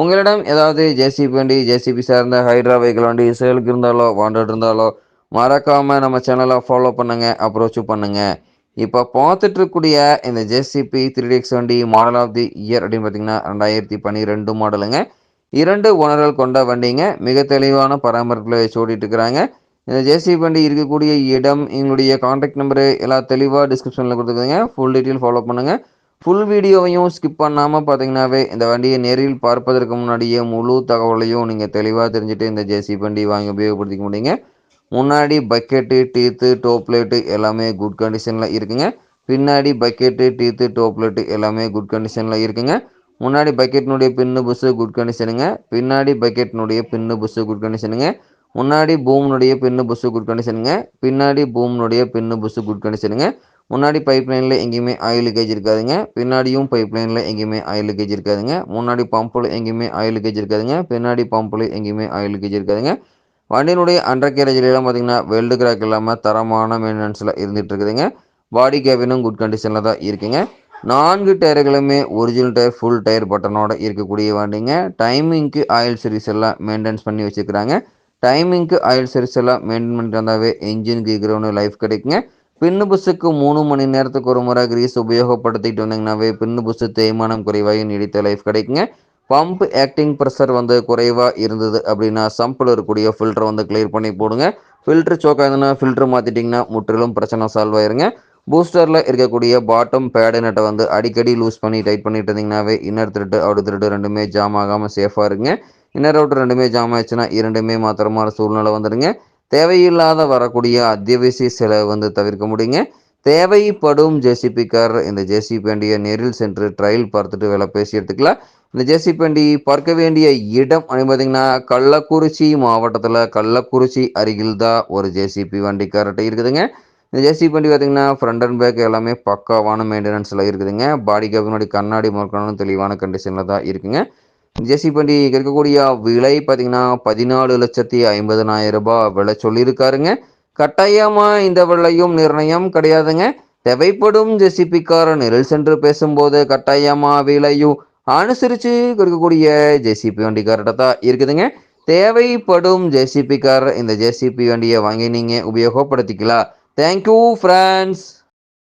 உங்களிடம் ஏதாவது ஜேசிபி வண்டி ஜேசிபி சார்ந்த ஹைட்ரா வெஹிக்கிள் வண்டி சேலுக்கு இருந்தாலோ வாண்டட் இருந்தாலோ மறக்காமல் நம்ம சேனலை ஃபாலோ பண்ணுங்கள் அப்ரோச்சும் பண்ணுங்கள் இப்போ பார்த்துட்டு இருக்கக்கூடிய இந்த ஜேசிபி த்ரீ எக்ஸ் வண்டி மாடல் ஆஃப் தி இயர் அப்படின்னு பார்த்தீங்கன்னா ரெண்டாயிரத்தி பன்னிரெண்டு மாடலுங்க இரண்டு உணர்கள் கொண்ட வண்டிங்க. மிக தெளிவான பராமரிப்பில் வச்சு ஓட்டிட்டு இந்த ஜேசிபி வண்டி இருக்கக்கூடிய இடம் எங்களுடைய காண்டாக்ட் நம்பரு எல்லாம் தெளிவாக டிஸ்கிரிப்ஷனில் கொடுத்துருக்குதுங்க. ஃபுல் டீட்டெயில் ஃபாலோ பண்ணுங்கள் ஃபுல் வீடியோவையும் ஸ்கிப் பண்ணாமல் பார்த்தீங்கன்னாவே இந்த வண்டியை நேரில் பார்ப்பதற்கு முன்னாடியே முழு தகவலையும் நீங்கள் தெளிவாக தெரிஞ்சுட்டு இந்த ஜேசிபி வண்டி வாங்கி உபயோகப்படுத்திக்க முடியுங்க. முன்னாடி பக்கெட்டு டீத்து டோப்லேட்டு எல்லாமே குட் கண்டிஷனில் இருக்குங்க. பின்னாடி பக்கெட்டு டீத்து டோப்லேட்டு எல்லாமே குட் கண்டிஷனில் இருக்குங்க. முன்னாடி பக்கெட்டினுடைய பின்னு புஸ்ஸு குட் கண்டிஷனுங்க பின்னாடி பக்கெட்டினுடைய பின்னு புஸ்ஸு குட் கண்டிஷனுங்க முன்னாடி பூம்னுடைய பின்னு புஸ்ஸு குட் கண்டிஷனுங்க பின்னாடி பூம்னுடைய பின்னு புஸ்ஸு குட் கண்டிஷனுங்க முன்னாடி பைப் லைனில் எங்கேயுமே ஆயில் லீக்கேஜ் இருக்காதுங்க. பின்னாடியும் பைப் லைனில் எங்கேயுமே ஆயில் லீக்கேஜ் இருக்காதுங்க. முன்னாடி பம்பில் எங்கேயுமே ஆயில் லீக்கேஜ் இருக்காதுங்க. பின்னாடி பம்பில் எங்கேயுமே ஆயில் லீக்கேஜ் இருக்காதுங்க. வண்டியினுடைய அண்டர் கேரேஜ்லாம் பார்த்தீங்கன்னா வெல்டு கிராக் இல்லாமல் தரமான மெயின்டெனன்ஸில் இருந்துகிட்டு இருக்குதுங்க. பாடி கேபினும் குட் கண்டிஷனில் தான் இருக்குங்க. நான்கு டயர்களுமே ஒரிஜினல் டயர் ஃபுல் டயர் பட்டனோட இருக்கக்கூடிய வண்டிங்க. டைமிங்க்கு ஆயில் சர்வீஸ் எல்லாம் மெயின்டைன்ஸ் பண்ணி வச்சுக்கிறாங்க டைமிங்க்கு ஆயில் சர்வீஸ் எல்லாம் மெயின்டைன் பண்ணிட்டு வந்தாவே இன்ஜினுக்கு இருக்கிறவனு லைஃப் கிடைக்குங்க. பின்னு புஸ்ஸுக்கு மூணு மணி நேரத்துக்கு ஒரு முறை கிரீஸ் உபயோகப்படுத்திட்டு வந்தீங்கன்னாவே பின்னு புஸ்ஸு தேய்மானம் குறைவாகி நீடித்த லைஃப் கிடைக்குங்க. பம்ப் ஆக்டிங் ப்ரெஷர் வந்து குறைவாக இருந்தது அப்படின்னா சம்பில் இருக்கக்கூடிய ஃபில்டர் வந்து கிளியர் பண்ணி போடுங்க. ஃபில்டர் சோக் ஃபில்ட்ரு ஃபில்டர் மாற்றிட்டிங்கன்னா முற்றிலும் பிரச்சனை சால்வ் ஆயிருங்க. பூஸ்டரில் இருக்கக்கூடிய பாட்டம் பேடு நட்டை வந்து அடிக்கடி லூஸ் பண்ணி டைட் பண்ணிட்டு இருந்தீங்கன்னாவே இன்னர் திருட்டு அவுட் திருட்டு ரெண்டுமே ஜாம் ஆகாமல் சேஃபாக இருங்க. இன்னர் அவுட் ரெண்டுமே ஜாம் ஆயிடுச்சுன்னா இரண்டுமே மாத்திரமான சூழ்நிலை வந்துடுங்க. தேவையில்லாத வரக்கூடிய அத்தியாவசிய செலவு வந்து தவிர்க்க முடியுங்க. தேவைப்படும் ஜேசிபிக்கார் இந்த ஜேசிபி வண்டியை நேரில் சென்று ட்ரையல் பார்த்துட்டு வேலை பேசி எடுத்துக்கலாம். இந்த ஜேசிபி வண்டி பார்க்க வேண்டிய இடம் அப்படின்னு பார்த்தீங்கன்னா கள்ளக்குறிச்சி மாவட்டத்தில் கள்ளக்குறிச்சி அருகில் தான் ஒரு ஜேசிபி வண்டிக்கார்ட்ட இருக்குதுங்க. இந்த ஜேசிபி வண்டி பார்த்தீங்கன்னா ஃப்ரண்ட் அண்ட் பேக் எல்லாமே பக்காவான மெயின்டெனன்ஸில் இருக்குதுங்க. பாடி கேபினுடைய கண்ணாடி முறுக்கணும் தெளிவான கண்டிஷனில் தான் இருக்குங்க. ஜெசி வண்டி இருக்கக்கூடிய விலை பார்த்தீங்கன்னா பதினாலு லட்சத்தி ஐம்பதனாயிரம் ரூபாய் விலை சொல்லியிருக்காருங்க. கட்டாயமாக இந்த விலையும் நிர்ணயம் கிடையாதுங்க. தேவைப்படும் ஜெசிபிக்கார நிரல் சென்று பேசும்போது கட்டாயமாக விலையும் அனுசரித்து கொடுக்கக்கூடிய ஜேசிபி வண்டி தான் இருக்குதுங்க. தேவைப்படும் ஜேசிபி கார் இந்த ஜேசிபி வண்டியை வாங்கி நீங்கள் உபயோகப்படுத்திக்கலாம். Thank you friends